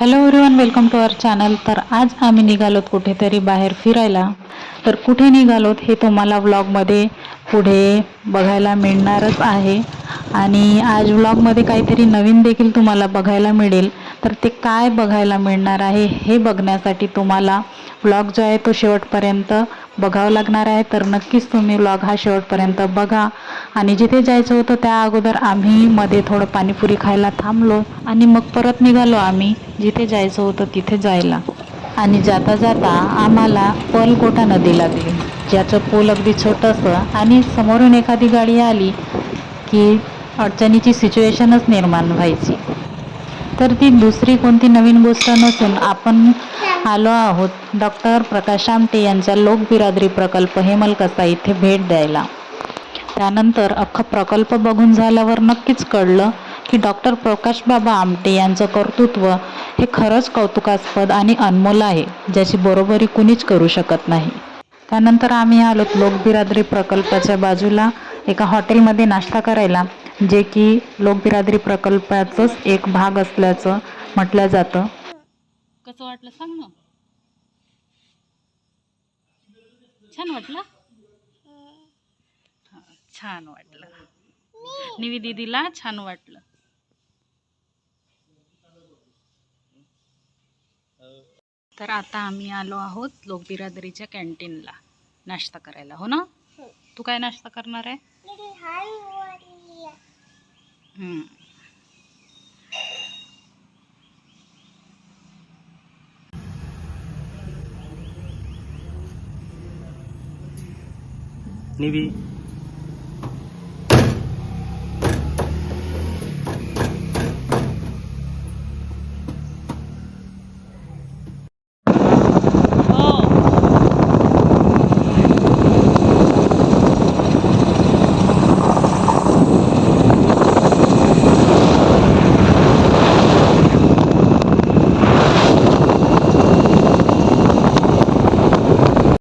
Hello everyone welcome to our channel तर आज आम्ही निघालोत कुठेतरी बाहेर फिरायला. तर कुठे निघालोत हे तुम्हाला व्लॉगमध्ये पुढे बघायला मिळणारच आहे. आणि आज व्लॉगमध्ये काहीतरी नवीन देखील तुम्हाला बघायला मिळेल. तर ते काय बघायला मिळणार आहे हे बघण्यासाठी तुम्हाला व्लॉग जो आहे तो शेवटपर्यंत बघावा लागणार आहे. तर नक्कीच तुम्ही व्लॉग हा शेवटपर्यंत बघा. आणि जिथे जायचं होतं त्या अगोदर आम्ही मध्ये थोडं पाणीपुरी खायला थांबलो आणि मग परत निघालो आम्ही जिथे जायचं होतं तिथे जायला. आणि जाता जाता आम्हाला पर्लकोटा नदी लागली ज्याचं पूल अगदी छोटंसं आणि समोरून एखादी गाडी आली की अडचणीची सिच्युएशनच निर्माण व्हायची. तर ती दुसरी कोणती नवीन गोष्ट नसून आपण आलो आहोत. डॉक्टर प्रकाश आमटे यांचा लोकबिरादरी प्रकल्प हेमलकसा इथे भेट द्यायला. त्यानंतर अख्खा प्रकल्प बघून झाल्यावर नक्कीच कळलं की डॉक्टर प्रकाश बाबा आमटे यांचं कर्तृत्व हे खरंच कौतुकास्पद आणि अनमोल आहे ज्याची बरोबरी कुणीच करू शकत नाही. त्यानंतर आम्ही आलो लोकबिरादरी प्रकल्पाच्या बाजूला एका हॉटेलमध्ये नाश्ता करायला. जे की लोकबिरादरी प्रकल्पाचंच एक भाग असल्याचं म्हटलं जातं. कसं वाटलं सांग ना. छान वाटलं? हा, छान वाटलं. निवी दीदीला छान वाटलं. तर आता आम्ही आलो आहोत लोकबिरादरीच्या कॅन्टीनला. नाश्ता करायला हो ना? तू काय नाश्ता करणार आहे? हम्म. निवी